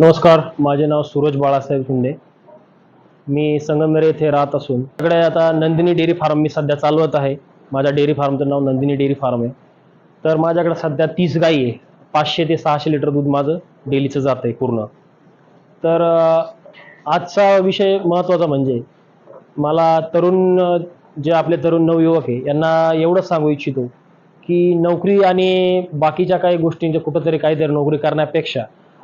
नमस्कार माझे नाव सूरज बाळासाहेब शिंदे. मी संगमनेर येथे राहत असून सगळे आता नंदिनी डेअरी फार्म मी सध्या चालवत आहे. माझ्या डेअरी फार्मचं नाव नंदिनी डेअरी फार्म आहे. तर माझ्याकडे सध्या तीस गाई आहे. पाचशे ते सहाशे लिटर दूध माझं डेलीचं जातं आहे पूर्ण. तर आजचा विषय महत्त्वाचा म्हणजे मला तरुण जे आपले तरुण नवयुवक आहे यांना एवढंच सांगू इच्छितो की नोकरी आणि बाकीच्या काही गोष्टींचे कुठंतरी काहीतरी नोकरी करण्यापेक्षा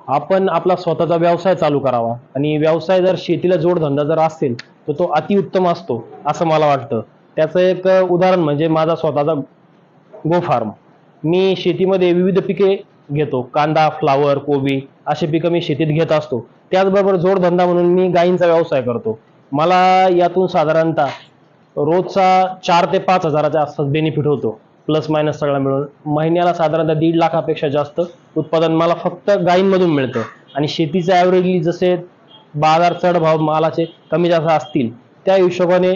आपण आपला स्वतःचा व्यवसाय चालू करावा. आणि व्यवसाय जर शेतीला जोडधंदा जर असेल तर तो अतिउत्तम असतो असं मला वाटतं. त्याचं एक उदाहरण म्हणजे माझा स्वतःचा गो फार्म. मी शेतीमध्ये विविध पिके घेतो. कांदा फ्लावर कोबी असे पिकं मी शेतीत घेत असतो. त्याचबरोबर जोडधंदा म्हणून मी गायींचा व्यवसाय करतो. मला यातून साधारणतः रोजचा चार ते पाच हजाराच्या आसपास बेनिफिट होतो. प्लस मायनस सगळा मिळून. महिन्याला साधारणतः दीड लाखापेक्षा जास्त उत्पादन मला फक्त गायींमधून मिळतं. आणि शेतीचं ॲव्हरेजली जसे बाजार चढ भाव मालाचे कमी जास्त असतील त्या हिशोबाने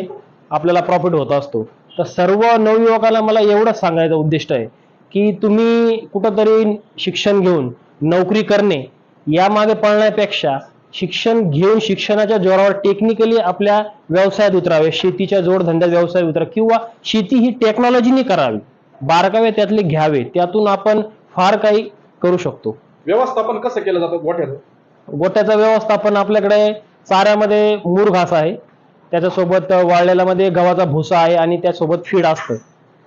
आपल्याला प्रॉफिट होत असतो. तर सर्व नवयुवकाला मला एवढंच सांगायचं उद्दिष्ट आहे की तुम्ही कुठंतरी शिक्षण घेऊन नोकरी करणे यामागे पळण्यापेक्षा शिक्षण घेऊन शिक्षणाच्या जोरावर टेक्निकली आपल्या व्यवसायात उतरावे शेतीच्या जोडधंद्यात व्यवसाय उतरा किंवा शेती ही टेक्नॉलॉजीने करावी. बारकावे त्यातले घ्यावे त्यातून आपण फार काही करू शकतो. व्यवस्थापन कसं केलं जातं गोठ्याचं? गोट्याचं व्यवस्थापन आपल्याकडे चाऱ्यामध्ये मूर घास आहे त्याच्यासोबत वाळलेल्यामध्ये गव्हाचा भुसा आहे आणि त्यासोबत फीड असतं.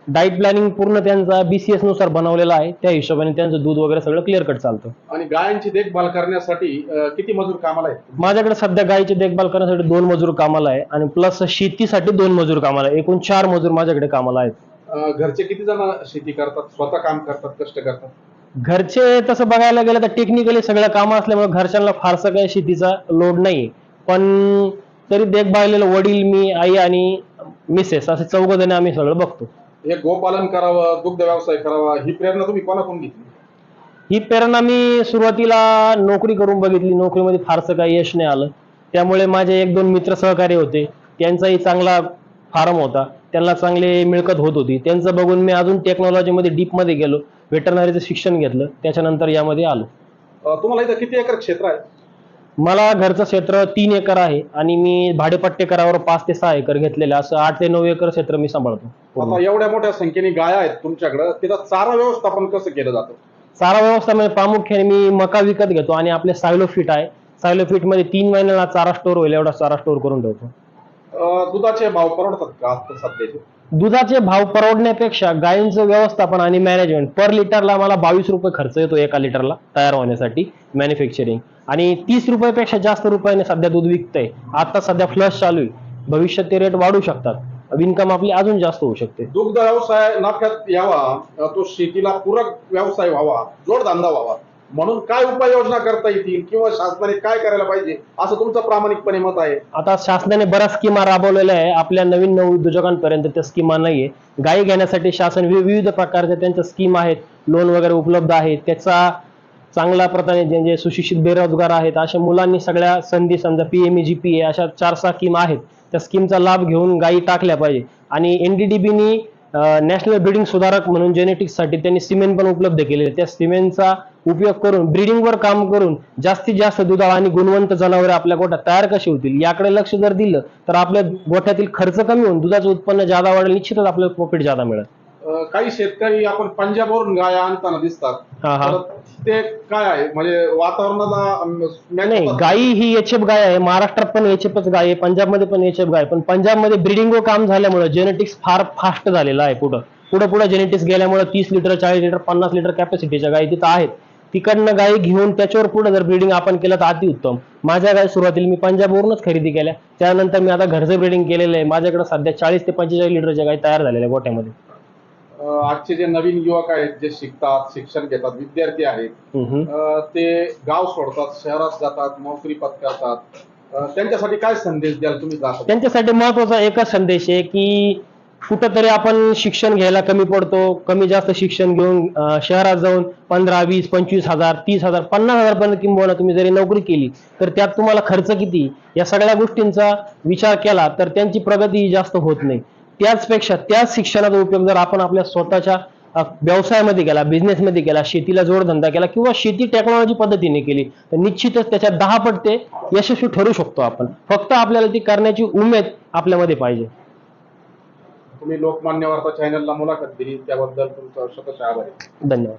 डाईट प्लॅनिंग पूर्ण त्यांचा बीसीएसनुसार बनवलेला आहे त्या हिशोबाने त्यांचं दूध वगैरे सगळं क्लिअर कट चालतं. आणि गायांची देखभाल करण्यासाठी किती मजूर कामाला आहेत? माझ्याकडे सध्या गायीची देखभाल करण्यासाठी दोन मजूर कामाला आहे आणि प्लस शेतीसाठी दोन मजूर कामाला आहे. एकूण चार मजूर माझ्याकडे कामाला आहेत. घरचे किती जण शेती करतात? स्वतः काम करतात कष्ट करतात? घरचे तसं बघायला गेलं तर टेक्निकली सगळं कामं असल्यामुळे घरच्यांना फारसं काही शेतीचा लोड नाही. पण तरी देखभालेलं वडील मी आई आणि मिसेस असे चौघ जण आम्ही सगळं बघतो. हे गोपालन करावं दुग्ध व्यवसाय करावा ही प्रेरणा तुम्ही कोणाकडून घेतली? ही प्रेरणा मी सुरुवातीला नोकरी करून बघितली. नोकरीमध्ये फारसं काही यश नाही आलं. त्यामुळे माझे एक दोन मित्र सहकारी होते. त्यांचाही चांगला फार्म होता. त्यांना चांगली मिळकत होत होती. त्यांचं बघून मी अजून टेक्नॉलॉजीमध्ये डीपमध्ये गेलो. वेटरनरीचं शिक्षण घेतलं. त्याच्यानंतर यामध्ये आलो. अं, तुम्हाला इथं किती एकर क्षेत्र आहे? मला घरचं क्षेत्र तीन एकर आहे आणि मी भाडेपट्टे करावर पाच ते सहा एकर घेतलेलं असं आठ ते नऊ एकर क्षेत्र मी सांभाळतो. आता एवढ्या मोठ्या संख्येने गाया आहेत तुमच्याकडे. तिथं चारा व्यवस्थापन कसं केलं जातं? चारा व्यवस्था म्हणजे प्रामुख्याने मी मका विकत घेतो आणि आपले सायलो फिट आहे. सायलो फिटमध्ये तीन महिन्याला चारा स्टोर होईल. एवढा चारा स्टोर करून ठेवतो. दुधाचे भाव परवडतात का आता सध्याचे? दुधाचे भाव परवडण्यापेक्षा गायींचं व्यवस्थापन आणि मॅनेजमेंट पर लिटरला मला बावीस रुपये खर्च येतो एका लिटरला तयार होण्यासाठी मॅन्युफॅक्चरिंग आणि तीस रुपयापेक्षा जास्त रुपयाने सध्या दूध विकतंय. आता सध्या फ्लश चालू आहे. भविष्यात ते रेट वाढू शकतात. इन्कम आपली अजून जास्त होऊ शकते. दुग्ध व्यवसाय नफ्यात यावा तो शेतीला पूरक व्यवसाय व्हावा जोडधंदा व्हावा. म्हणून काय उपाययोजना करता येतील किंवा शासनाने काय करायला पाहिजे असं तुमचं प्रामाणिकपणे मत आहे? आता शासनाने बऱ्याच स्कीमा राबवलेल्या आहे. आपल्या नवीन नव उद्योजकांपर्यंत त्या स्कीमा नाहीये. गायी घेण्यासाठी शासन विविध प्रकारच्या त्यांच्या स्कीम आहेत. लोन वगैरे उपलब्ध आहेत. त्याचा चांगल्या प्रकारे जे सुशिक्षित बेरोजगार आहेत अशा मुलांनी सगळ्या संधी समजा P M G P A अशा चार सहा स्कीम आहेत. त्या स्कीमचा लाभ घेऊन गायी टाकल्या पाहिजे. आणि एनडीडीबीनी नॅशनल ब्रीडिंग सुधारक म्हणून जेनेटिक्ससाठी त्यांनी सिमेंट पण उपलब्ध केलेले. त्या सिमेंटचा उपयोग करून ब्रीडिंगवर काम करून जास्तीत जास्त दुधाळ आणि गुणवंत जनावरे आपल्या गोठ्यात तयार कशी होतील याकडे लक्ष जर दिलं तर आपल्या गोठ्यातील खर्च कमी होऊन दुधाचं उत्पन्न जादा वाढेल निश्चितच आपल्याला प्रॉफिट जादा मिळेल. अं, काही शेतकरी आपण पंजाबवरून गाया आणताना दिसतात. हा हा. तर ते काय आहे? म्हणजे वातावरणाला अं, match नाही होतात. गाई ही एचएफ गाय आहे. महाराष्ट्रात पण एचएफच गाय आहे. पंजाबमध्ये पण एचएफ गाय आहे. पण पंजाबमध्ये ब्रिडिंग काम झाल्यामुळे जेनेटिक्स फार फास्ट झालेलं आहे पुढं. पुढं पुढं जेनेटिक्स गेल्यामुळे तीस लिटर चाळीस लिटर पन्नास लिटर कॅपॅसिटीच्या गायी तिथं आहेत. तिकडनं गायी घेऊन त्याच्यावर पुढे जर ब्रिडिंग आपण केलं तर अतिउत्तम माझ्या गाय सुरुवातीला मी पंजाबवरूनच खरेदी केल्या. त्यानंतर मी आता घरचं ब्रिडिंग केलेलं आहे. माझ्याकडे सध्या चाळीस ते पंचेचाळीस लिटरच्या गायी तयार झालेल्या गोट्यामध्ये अं, आजचे जे नवीन युवक आहेत जे शिकतात शिक्षण घेतात विद्यार्थी आहेत ते गाव सोडतात शहरात जातात नोकरी पत्करतात त्यांच्यासाठी काय संदेश द्याल तुम्ही त्यांच्यासाठी महत्त्वाचा एकच संदेश आहे की कुठंतरी आपण शिक्षण घ्यायला कमी पडतो कमी जास्त शिक्षण घेऊन शहरात जाऊन पंधरा वीस पंचवीस हजार तीस हजार पन्नास हजार पर्यंत किंबहुना तुम्ही जरी नोकरी केली तर त्यात तुम्हाला खर्च किती? या सगळ्या गोष्टींचा विचार केला तर त्यांची प्रगती जास्त होत नाही. त्याचपेक्षा त्याच शिक्षणाचा उपयोग जर आपण आपल्या स्वतःच्या व्यवसायामध्ये केला बिझनेसमध्ये केला शेतीला जोडधंदा केला किंवा शेती टेक्नॉलॉजी पद्धतीने केली तर निश्चितच त्याच्यात दहा पट ते यशस्वी ठरू शकतो आपण. फक्त आपल्याला ती करण्याची उमेद आपल्यामध्ये पाहिजे. तुम्ही लोकमान्य वार्ता चॅनलला मुलाखत दिली त्याबद्दल तुमचं शतश आभार. धन्यवाद.